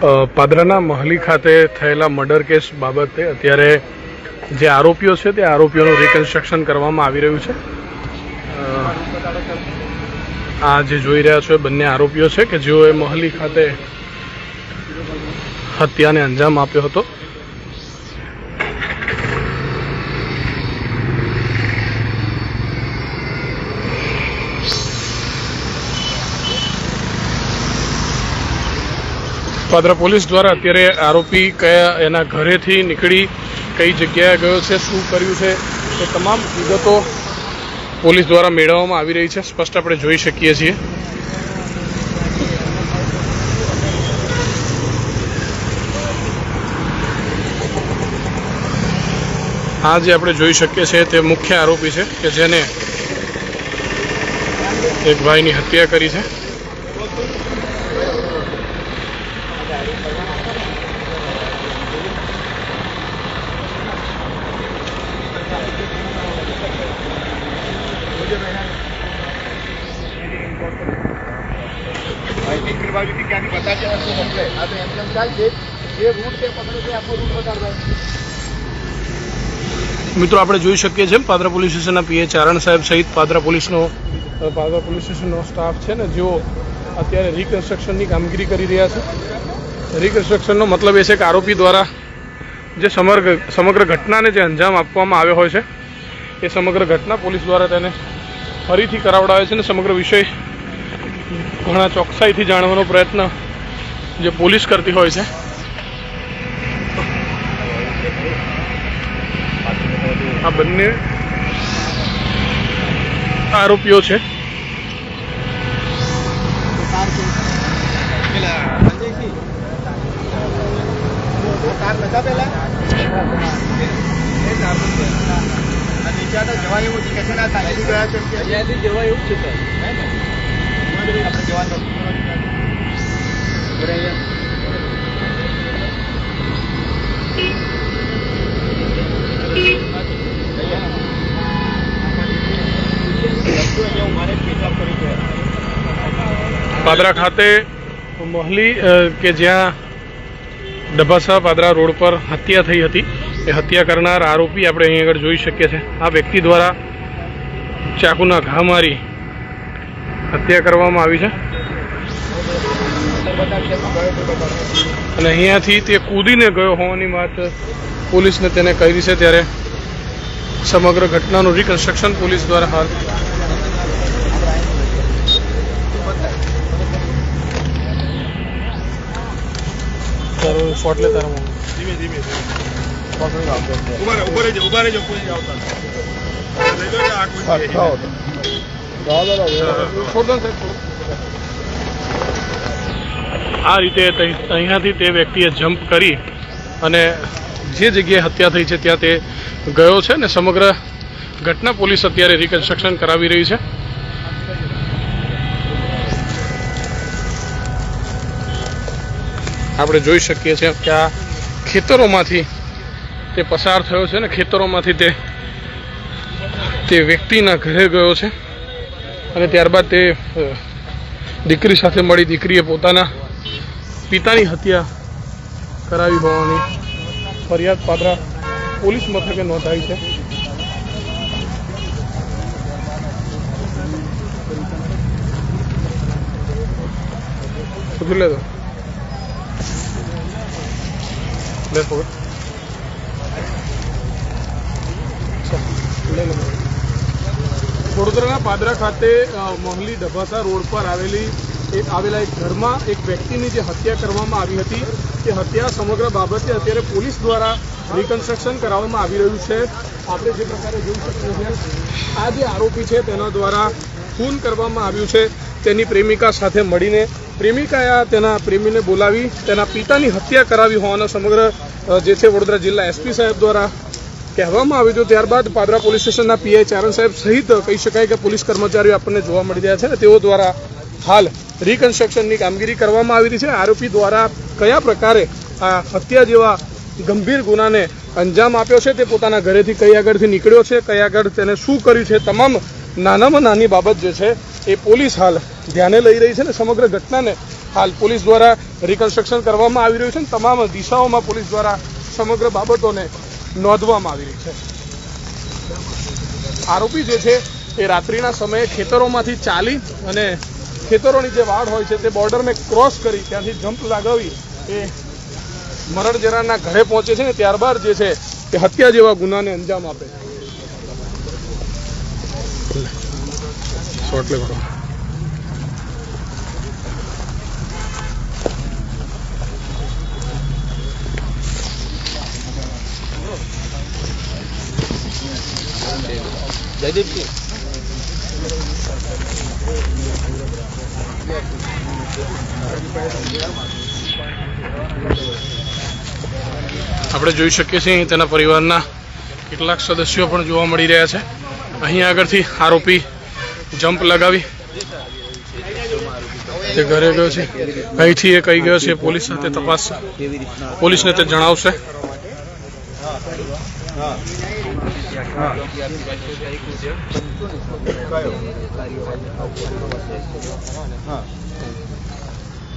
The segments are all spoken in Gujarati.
પાદરાના મહલી ખાતે થયેલા મર્ડર કેસ બાબતે અત્યારે જે આરોપીઓ છે તે આરોપીઓનું રિકન્સ્ટ્રક્શન કરવામાં આવી રહ્યું છે. આ જે જોઈ રહ્યા છો એ બંને આરોપીઓ છે કે જેઓએ મહલી ખાતે હત્યાને અંજામ આપ્યો હતો. પાદરા પોલીસ દ્વારા અત્યારે આરોપી કયા એના ઘરેથી નીકળી, કઈ જગ્યાએ ગયો છે, શું કર્યું છે, એ તમામ વિગતો પોલીસ દ્વારા મેળવવામાં આવી રહી છે. સ્પષ્ટ આપણે જોઈ શકીએ છીએ. આ જે આપણે જોઈ શકીએ છીએ તે મુખ્ય આરોપી છે કે જેને એક ભાઈની હત્યા કરી છે. માહિતી કરવાવી ક્યાંથી બતાવજે. આપણું કમ્પ્લેટ આ તો એમ તેમ ચાલશે જે રૂટ તે પકડે છે આપણો રૂટ બતાડવા મિત્રો આપણે જોઈ શકીએ છીએ પાદરા પોલીસ સ્ટેશનના પીએ ચારણ સાહેબ સહિત પાદરા પોલીસનો પાદરા પોલીસ સ્ટેશનનો સ્ટાફ છે ને જેઓ અત્યારે રિકન્સ્ટ્રક્શનની કામગીરી કરી રહ્યા છે. રિકન્સ્ટ્રક્શનનો મતલબ એ છે કે આરોપી દ્વારા જે સમગ્ર સમગ્ર ઘટનાને જે અંજામ આપવામાં આવ્યો હોય છે એ સમગ્ર ઘટના પોલીસ દ્વારા તેને ફરીથી કરાવડાવે છે અને સમગ્ર વિષય ઘણા ચોકસાઈથી જાણવાનો પ્રયત્ન જે પોલીસ કરતી હોય છે. આ બંને આરોપીઓ છે. જવા એવું છે કે જવા એવું છે પાદરા ખાતે મોહલી કે જ્યાં ડભાસા પાદરા રોડ પર હત્યા થઈ હતી. એ હત્યા કરનાર આરોપી આપણે અહીં આગળ જોઈ શકીએ છીએ. આ વ્યક્તિ દ્વારા ચાકુના ઘા મારી હત્યા કરવામાં આવી છે. અને અહીંયાથી તે કૂદીને ગયો હોવાની વાત પોલીસને તેને કહી છે ત્યારે સમગ્ર ઘટનાનું રિકન્સ્ટ્રક્શન પોલીસ દ્વારા હાલ તારો શોટ લે તારો ધીમે ધીમે ઊભા રહેજો ઊભા રહેજો કોઈ આવતા લઈ લો આ રીતે અહીંયાથી તે વ્યક્તિએ જમ્પ કરી અને જે જગ્યાએ હત્યા થઈ છે ત્યાં તે ગયો છે ને સમગ્ર ઘટના પોલીસ અત્યારે રિકન્સ્ટ્રક્શન કરાવી રહી છે. આપણે જોઈ શકીએ છીએ કે આ ખેતરોમાંથી તે પસાર થયો છે ને ખેતરોમાંથી તે તે વ્યક્તિના ઘરે ગયો છે. અને ત્યારબાદ તે દીકરી સાથે મળી દીકરીએ પોતાના પિતાની હત્યા કરાવી હોવાની ફરિયાદ પાદરા પોલીસ મથકે નોંધાઈ છે. ઉઠી લે તો લે પકડ લે લે. વડોદરાના પાદરા ખાતે મોહલી ડભાસા રોડ પર આવેલી એક, આવેલા એક ઘરમાં એક વ્યક્તિની જે હત્યા કરવામાં આવી હતી. તે હત્યા સમગ્ર બાબતે અત્યારે પોલીસ દ્વારા રિકન્સ્ટ્રક્શન કરાવવામાં આવી રહ્યું છે. આપણે જે પ્રકારે જોઈ શકીએ છીએ, આ જે આરોપી છે તેના દ્વારા ખૂન કરવામાં આવ્યું છે. તેની પ્રેમિકા સાથે મળીને, પ્રેમિકાએ તેના પ્રેમીને બોલાવી, તેના પિતાની હત્યા કરાવી હોવાનો સમગ્ર જે છે વડોદરા જિલ્લા એસપી સાહેબ દ્વારા કહેવામાં આવ્યું હતું ત્યારબાદ પાદરા પોલીસ સ્ટેશનના પીઆઈ ચારણ સાહેબ સહિત કહી શકાય કે પોલીસ કર્મચારીઓ આપણને જોવા મળી રહ્યા છે ને તેઓ દ્વારા હાલ રિકન્સ્ટ્રક્શનની કામગીરી કરવામાં આવી રહી છે. આરોપી દ્વારા કયા પ્રકારે આ હત્યા જેવા ગંભીર ગુનાને અંજામ આપ્યો છે તે પોતાના ઘરેથી કઈ આગળથી નીકળ્યો છે, કઈ આગળ તેને શું કર્યું છે, તમામ નાનામાં નાની બાબત જે છે એ પોલીસ હાલ ધ્યાને લઈ રહી છે ને સમગ્ર ઘટનાને હાલ પોલીસ દ્વારા રિકન્સ્ટ્રક્શન કરવામાં આવી રહ્યું છે અને તમામ દિશાઓમાં પોલીસ દ્વારા સમગ્ર બાબતોને નોંધવામાં આવી છે. આરોપી જે છે, એ રાત્રિના સમયે ખેતરોમાંથી ચાલી અને ખેતરોની જે વાડ હોય છે, તે બોર્ડરને ક્રોસ કરી ત્યાંથી જમ્પ લગાવી એ મરણ જરાના ઘરે પહોંચે છે ને ત્યારબાદ જે છે, એ હત્યા જેવા ગુનાને અંજામ આપે છે. શોર્ટ લે બરો આપણે જોઈ શકીએ છીએ તેના પરિવારના કેટલાક સદસ્યો પણ જોવા મળી રહ્યા છે. અહીં આગળથી આરોપી જમ્પ લગાવી તે ઘરે ગયો છે. અહીંથી એ કહી ગયો છે, પોલીસ સાથે તપાસ. પોલીસને તે જણાવશે.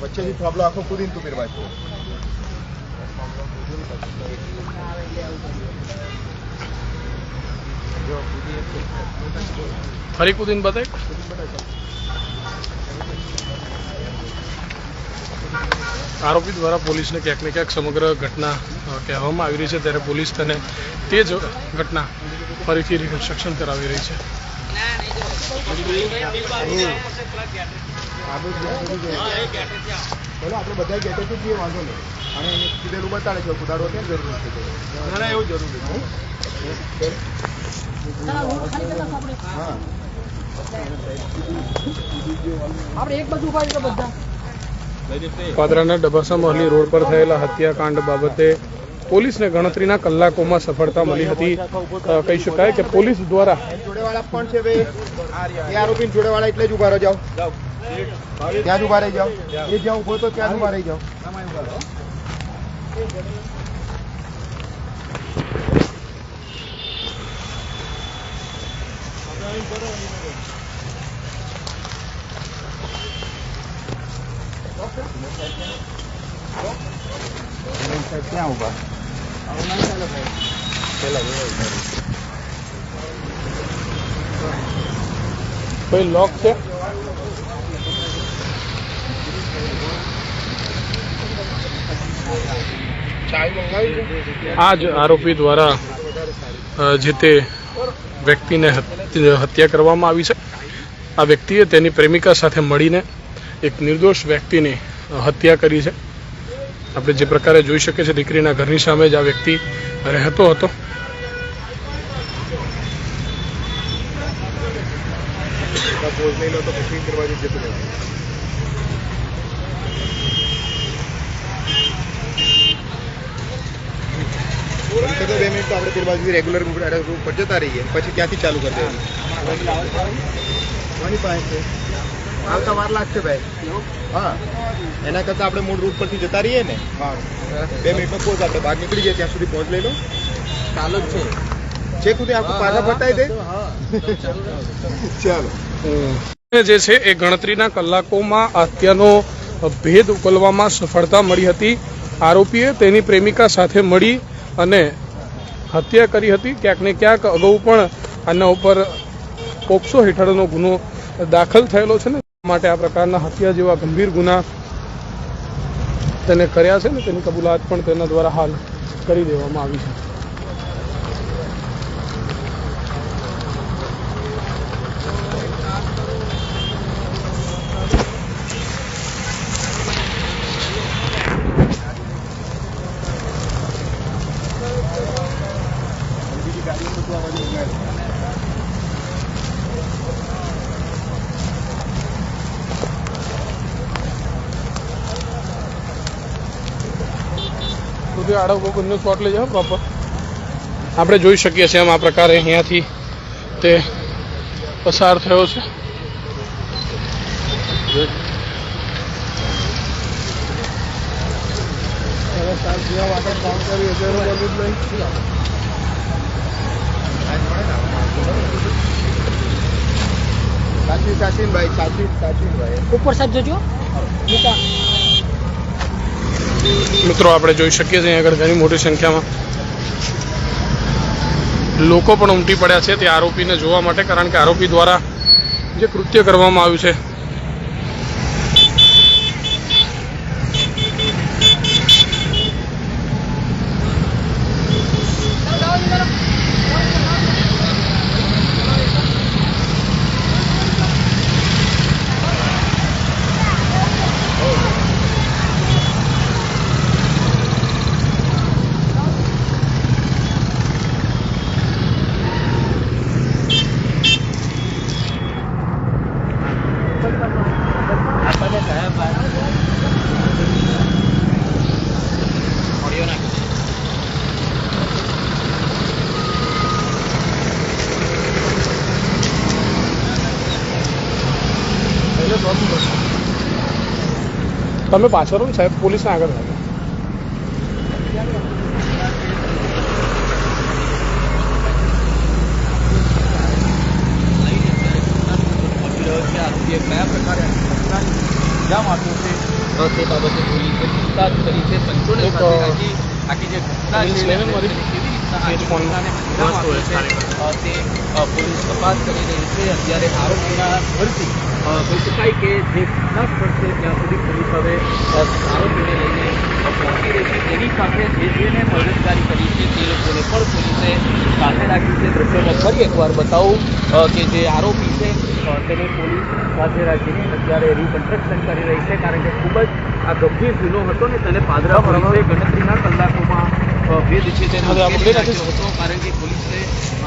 વચ્ચેથી થાંભલો આખો કૂદીને તું ફેરવાય ફરી કુદીન બતાય? આરોપી દ્વારા પોલીસને ક્યાંક ને ક્યાંક સમગ્ર ઘટના કહેવામાં આવી રહી છે. ત્યારે પોલીસ તેને તે જ ઘટના ફરીથી રિકન્સ્ટ્રક્શન કરાવી રહી છે. બોલો આપણે બધા વાંધો નહીં અને કીધેલું બતાડે છે કુદાડો જરૂર એવું જરૂર આપણે એક બાજુ બધા. પાદરાના ડબાસા મહલી રોડ પર થયેલા હત્યાકાંડ બાબતે પોલીસને ગણતરીના કલાકોમાં સફળતા મળી હતી. કહી શકાય કે પોલીસ દ્વારા એટલે જ ઊભા જાઓ. ત્યાં જ ઊભા રહી જાઓ. રહી જાઓ. ક્યાં ઊભા કોઈ લોક છે? આ જ આરોપી દ્વારા જે તે વ્યક્તિને હત્યા કરવામાં આવી છે, આ વ્યક્તિએ તેની પ્રેમિકા સાથે મળીને એક નિર્દોષ વ્યક્તિની હત્યા કરી છે. આપણે જે પ્રકારે જોઈ શકીએ છીએ, દીકરીના ઘરની સામે જ આ વ્યક્તિ રહેતો હતો. તો બે મિનિટ આપણે પેલી બાજુથી રેગ્યુલર પર જતા રહીએ પછી ત્યાંથી ચાલુ કરી દેવાનું પાસે આવતા વાર લાગશે ભાઈ. હા. એના કરતાં આપણે મૂળ રૂટ પરથી જતા રહીએ ને બે મિનિટમાં પોઝ આપણે બહાર નીકળી જાય ત્યાં સુધી પહોંચ લઈ લો. ચાલુ જ છે. જે સુધી આપણે પાછા બતાવી દે. ચાલો. જે છે એ ગણતરીના કલાકોમાં હત્યાનો ભેદ ઉકલવામાં સફળતા મળી હતી. આરોપીએ તેની પ્રેમિકા સાથે મળી અને હત્યા કરી હતી. ક્યાંક ને ક્યાંક અગાઉ પણ આના ઉપર પોક્સો હેઠળનો ગુનો દાખલ થયેલો છે ને. માટે આ પ્રકારના હત્યા જેવા ગંભીર ગુના તેને કર્યા છે ને તેની કબૂલાત પણ તેના દ્વારા હાલ કરી દેવામાં આવી છે. બીજી ગાડીઓ બધું આ બાજુ ઉગાડે. સુધી આડો બંને શોટ લઈ જાઓ પ્રોપર આપણે જોઈ શકીએ છીએ આમ આ પ્રકારે અહીંયાથી તે પસાર થયો છે હવે સાત જેવા વાગે કામ કર્યું એટલે એનું બોલવું જ નહીં. સાચી સાચી ભાઈ સાચી સાચી ભાઈ ઉપર સાઈડ જોજો નીચા મિત્રો, આપણે જોઈ શકીએ છીએ આગળ ઘણી મોટી સંખ્યામાં. લોકો પણ ઉમટી પડ્યા છે તે આરોપીને જોવા માટે, કારણ કે આરોપી દ્વારા જે કૃત્ય કરવામાં આવ્યું છે તમે પાછળ રહો ને સાહેબ પોલીસને આગળ રાખો કયા પ્રકારે અંજામ આપ્યો છે અ, તે બાબતે પોલીસે પૂછતાછ કરી છે પંચોને એક, સાથે અ, રાખી આખી જે ઘટના પોલીસ છે લેવલ મારી તેને કેવી રીતના આ પેજ ફોનમાં ઘટનાને અંજામ આપ્યો છે, અ, તે અ, પોલીસ તપાસ કરી રહી છે અત્યારે આરોપીના ઘરથી અ, કહી શકાય કે જે ઘટના સ્થળ છે ત્યાં સુધી પોલીસ હવે આરોપીને લઈને પહોંચી રહી છે. તેની સાથે જે જેને મદદગારી કરી છે તે લોકોને પણ પોલીસે સાથે રાખ્યું છે. દ્રશ્યોને ફરી એકવાર બતાવું કે જે આરોપી છે તેને પોલીસ સાથે રાખીને અત્યારે રિકન્સ્ટ્રક્શન કરી રહી છે કારણ કે ખૂબ જ આ ગંભીર ગુનો હતો ને તેને પાદરા પોલીસે ગણતરીના કલાકોમાં ભેદ છે તેને હતો કારણ કે પોલીસે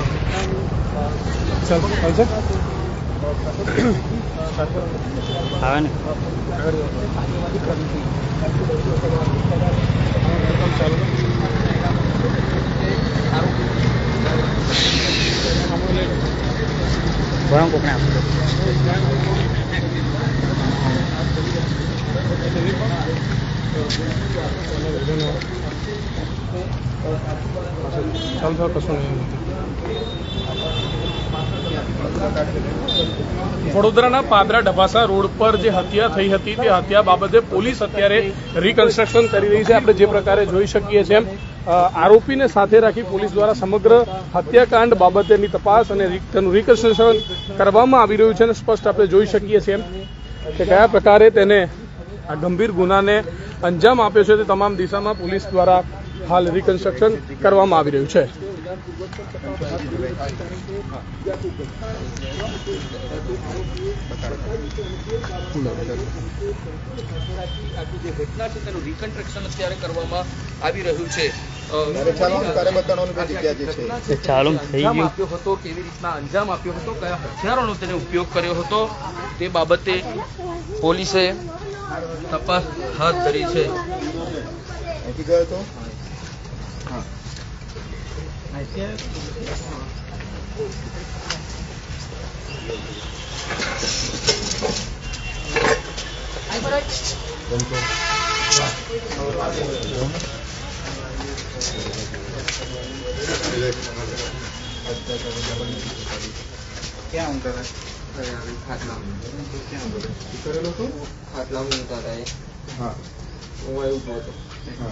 ઘટનાનું અ, ચાલ ચાલશે ચાલ ચાલ કશું નહીં વડોદરાના પાદરા ડભાસા રોડ પર જે હત્યા થઈ હતી, તે હત્યા બાબતે પોલીસ અત્યારે રિકન્સ્ટ્રક્શન કરી રહી છે. આપણે જે પ્રકારે જોઈ શકીએ છીએ આરોપીને સાથે રાખી પોલીસ દ્વારા સમગ્ર હત્યાકાંડ બાબતેની તપાસ અને તેનું રિકન્સ્ટ્રક્શન કરવામાં આવી રહ્યું છે અને સ્પષ્ટ આપણે જોઈ શકીએ છીએ કે કયા પ્રકારે તેને આ ગંભીર ગુનાને અંજામ આપ્યો છે તે તમામ દિશામાં પોલીસ દ્વારા હાલ રિકન્સ્ટ્રક્શન કરવામાં આવી રહ્યું છે. જે ઘટના છે તેનું રિકન્સ્ટ્રક્શન અત્યારે કરવામાં આવી રહ્યું છે અંજામ આપ્યો હતો કેવી રીતના અંજામ આપ્યો હતો કયા હથિયારોનો તેને ઉપયોગ કર્યો હતો તે બાબતે પોલીસે તપાસ હાથ ધરી છે. ક્યાં ઊંઘતા હતા ખાટલામાં ક્યાં કરેલો હતો ખાટલામાં ઊંઘતા હતા એ હા. હું એવું હતો હા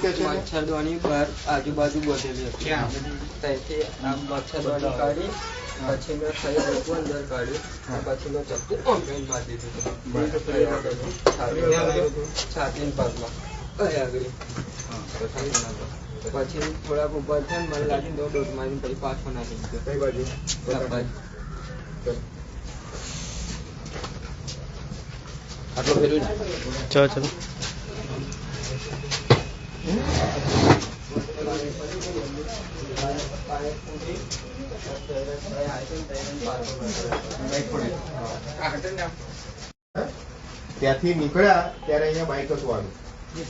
મચ્છરદાની બહાર આજુબાજુ બધેલી હતી ત્યાંથી આ મચ્છરદાની કાઢી પછી મેં ખાઈ બધું અંદર કાઢ્યું પછી મેં ચપ્પુ ઓનલાઈન મારી દીધું છાતી છાતીના ભાગમાં અહીં આગળ પછી થોડાક ઉપર થઈને મને લાગી દો દોઢ મારીને પછી પાછો નાખી દીધો કઈ બાજુ ડાબા. આટલો ફેરવી નાખો. ત્યાંથી નીકળ્યા ત્યારે અહીંયા બાઇક હતું આવ્યું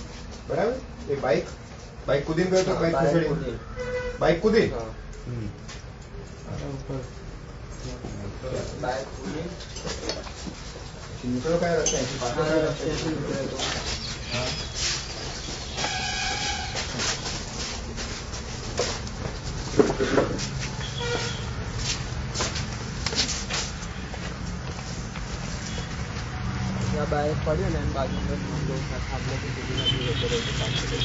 બરાબર? એ બાઇક બાઇક કુદી ગયો તો બાઇક ખસેડી. બાઇક કૂદી? હા. હમ. બાઇક ઉડી. નીકળો કયા રસ્તે અહીંથી પાછો કયા રસ્તે ત્યાં બાઇક પડ્યું ને એની બાજુમાં જ ઊંધો થાંભલો થી કૂદીને બી જતો રહ્યો પાછળ.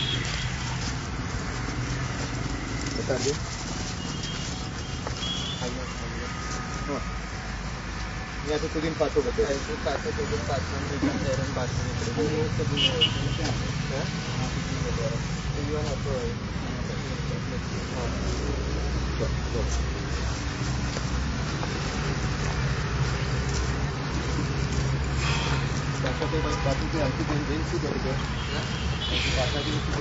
બતાડજો અહીંયા થાંભલો. અહીંયાથી કૂદીને પાછો બતાડજો आहे પાછળ કૂદીને પાછળ નીકળી જાય અને પાછળ નીકળી જાય. હે? ઈવન હતો એ. હા. પાછા તો બાઇક પાછું અહીંથી જઈને જઈને શું તે? અહીંથી પાછા જઈને શું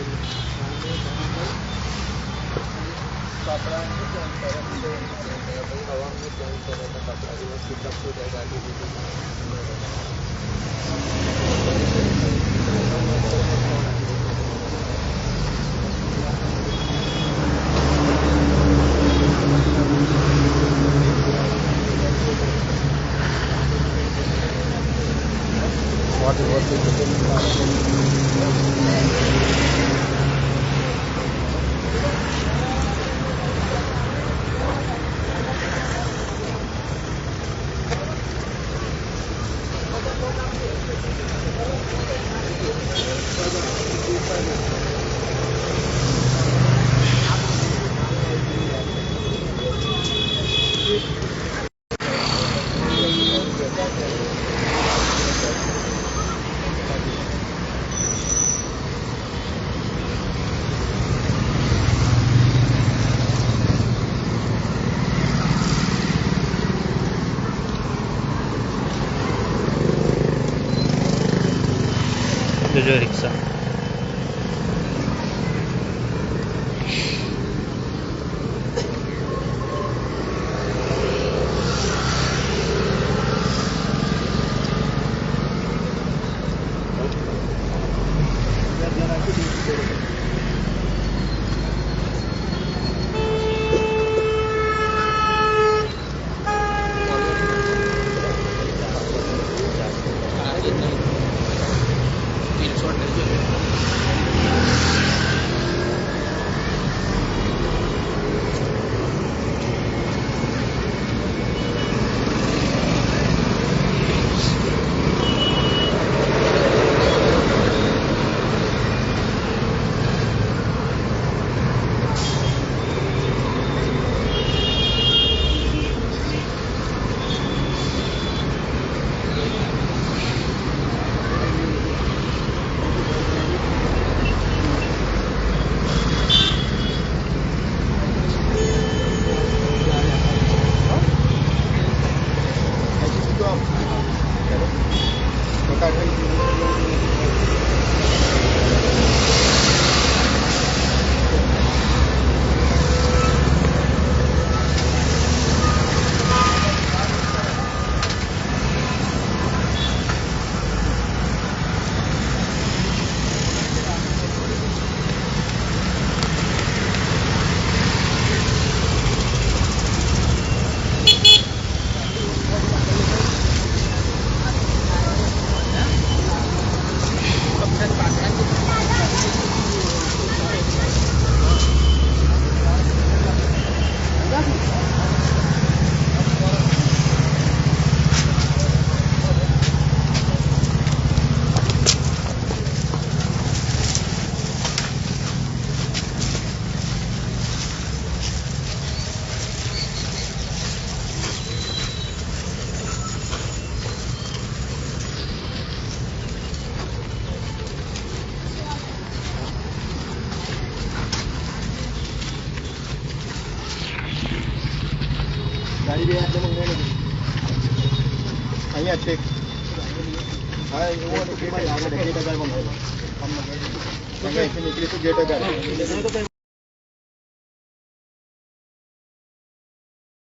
કર્યું કપડા નહીં ચેન્જ કરે તો પછી હવાનું ચેન્જ કરે તો કપડા દિવસ કેટલા ફૂટ ગાડી દીધી જોજો